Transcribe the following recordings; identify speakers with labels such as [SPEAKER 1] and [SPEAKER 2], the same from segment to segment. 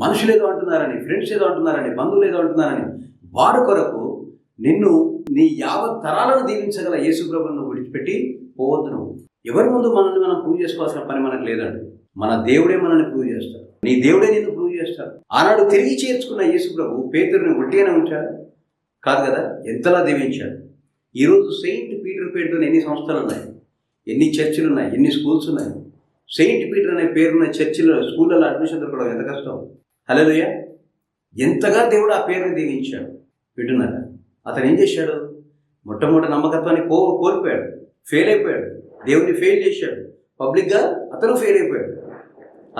[SPEAKER 1] మనుషులు ఏదో అంటున్నారని ఫ్రెండ్స్ ఏదో అంటున్నారని బంధువులు ఏదో అంటున్నారని వాడు కొరకు నిన్ను నీ యావత్ తరాలను దీవించగల యేసు విడిచిపెట్టి పోవద్దు నువ్వు. ఎవరి ముందు మనల్ని మనం ప్రూవ్ చేసుకోవాల్సిన పని మనకు లేదండి. మన దేవుడే మనల్ని ప్రూవ్ చేస్తాడు. నీ దేవుడే నిన్ను ప్రూవ్ చేస్తాడు. ఆనాడు తిరిగి చేర్చుకున్న యేసుప్రభు పేతురుని ఒట్టిగానే ఉంచాడు? కాదు కదా ఎంతలా దీవించాడు? ఈరోజు సెయింట్ పీటర్ పేరుతో ఎన్ని సంస్థలు ఉన్నాయి? ఎన్ని చర్చిలు ఉన్నాయి? ఎన్ని స్కూల్స్ ఉన్నాయి? సెయింట్ పీటర్ అనే పేరున్న చర్చిలో స్కూళ్ళలో అడ్మిషన్ దొరకడం ఎంత కష్టం? హలోయ ఎంతగా దేవుడు ఆ పేరుని దీవించాడు. వింటున్నారా? అతను ఏం చేశాడు? మొట్టమొదటి నమ్మకత్వాన్ని కో కోల్పోయాడు. ఫెయిల్ అయిపోయాడు. దేవుడిని ఫెయిల్ చేశాడు. పబ్లిక్గా అతను ఫెయిల్ అయిపోయాడు.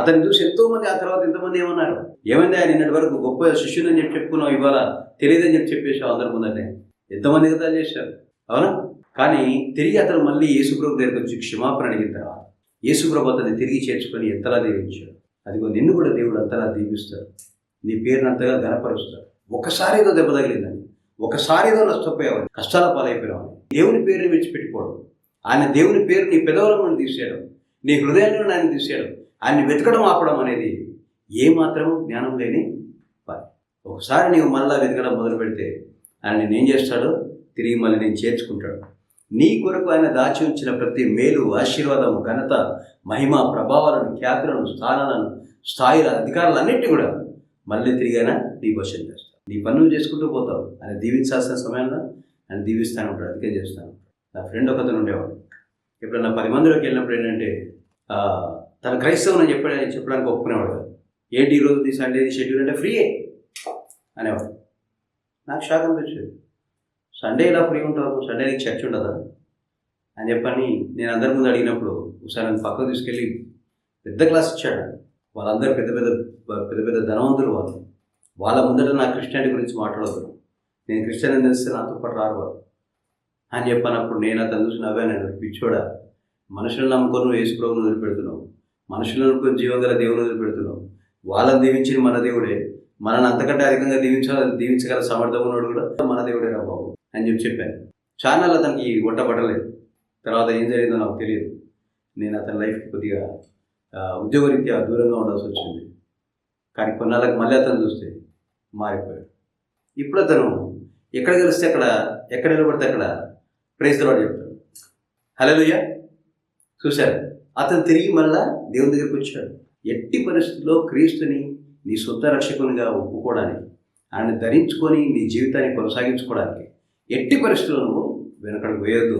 [SPEAKER 1] అతను చూసి ఎంతోమంది ఆ తర్వాత ఎంతమంది ఏమన్నారు? ఏమైంది ఆయన నిన్నటి వరకు గొప్ప శిష్యుని అని చెప్పి చెప్పుకున్నావు ఇవాళ తెలియదని చెప్పి చెప్పేసావు అందరి ముందటే ఎంతమంది కదా చేశారు? అవునా? కానీ తిరిగి అతను మళ్ళీ యేసుప్రభు దగ్గరకు వచ్చి క్షమాపణ అడిగిన తర్వాత యేసుప్రభు అతన్ని తిరిగి చేర్చుకొని ఎంతలా దీవించాడు? అదిగో నిన్ను కూడా దేవుడు అంతలా దీపిస్తాడు. నీ పేరును అంతగా గనపరుస్తాడు ఒకసారి ఏదో దెబ్బ తగిలిందని ఒకసారి ఏదో నష్టపోయావని కష్టాల పాలైపోయావని దేవుని పేరుని విడిచిపెట్టుకోవడం ఆయన దేవుని పేరు నీ పెదవులను తీసేయడం నీ హృదయంలో ఆయన తీసేయడం ఆయన్ని వెతకడం ఆపడం అనేది ఏ మాత్రము జ్ఞానం లేని పని. ఒకసారి నీవు మళ్ళా వెతకడం మొదలు పెడితే ఆయన నేను ఏం చేస్తాడో? తిరిగి మళ్ళీ నేను చేర్చుకుంటాడు. నీ కొరకు ఆయన దాచి ఉంచిన ప్రతి మేలు ఆశీర్వాదము ఘనత మహిమ ప్రభావాలను ఖ్యాతులను స్థానాలను స్థాయిల అధికారాలన్నింటినీ కూడా మళ్ళీ తిరిగి ఆయన నీ వశం నీ పనులు చేసుకుంటూ పోతావు. ఆయన దీవించాల్సిన సమయంలో ఆయన దీవిస్తాను ఉంటాడు అందుకే చేస్తాను. నా ఫ్రెండ్ ఒకతను ఉండేవాడు. ఎప్పుడన్నా పది మందిలోకి వెళ్ళినప్పుడు ఏంటంటే తన క్రైస్తవం అని చెప్పాడు చెప్పడానికి ఒప్పుకునేవాడు కాదు. ఏంటి ఈ సండే సండేది షెడ్యూల్ అంటే ఫ్రీయే అనేవాడు. నాకు షాక్ అనిపించేది. సండే ఇలా ఫ్రీ ఉంటావు సండే నీకు చర్చ్ ఉండదా? అని చెప్పని నేను అందరి ముందు అడిగినప్పుడు ఒకసారి నన్ను పక్కకు తీసుకెళ్ళి పెద్ద క్లాస్ ఇచ్చాడు. వాళ్ళందరూ పెద్ద పెద్ద పెద్ద పెద్ద ధనవంతులు వాళ్ళు. వాళ్ళ ముందట నా క్రిస్టియానిటీ గురించి మాట్లాడదు నేను క్రిస్టియన్ అని తెలిస్తే నాతో పాటు రారు వాళ్ళు. అని చెప్పనప్పుడు నేను అతను చూసి నవ్వాను. నేను పిచ్చోడా మనుషులను నమ్ముకొని నువ్వు యేసుప్రభుని వదిలిపెడుతున్నావు. మనుషులను నమ్ముకొని జీవగల దేవుని వదిలిపెడుతున్నావు. వాళ్ళని దీవించిన మన దేవుడే. మనల్ని అంతకంటే అధికంగా దీవించాలి దీవించగల సమర్థం ఉన్నోడు కూడా మన దేవుడే రా బాబు. అని చెప్పి చెప్పాను ఛానల్ అతనికి వంట పడలేదు తర్వాత ఏం జరిగిందో నాకు తెలియదు. నేను అతని లైఫ్కి కొద్దిగా ఉద్యోగరీత్యా దూరంగా ఉండాల్సి వచ్చింది. కానీ కొన్నాళ్ళకి మళ్ళీ అతను చూస్తే మారిపోయాడు. ఇప్పుడు అతను ఎక్కడ కలిస్తే అక్కడ ఎక్కడ నిలబడితే అక్కడ ప్రైజ్ తర్వాత చెప్తాడు. హలోయ చూశారు. అతను తిరిగి మళ్ళా దేవుని దగ్గరికి వచ్చాడు. ఎట్టి పరిస్థితుల్లో క్రీస్తుని నీ సొంత రక్షకునిగా ఒప్పుకోవడానికి ఆయన ధరించుకొని నీ జీవితాన్ని కొనసాగించుకోవడానికి ఎట్టి పరిస్థితుల్లో నువ్వు వెనకడికి వేయొద్దు.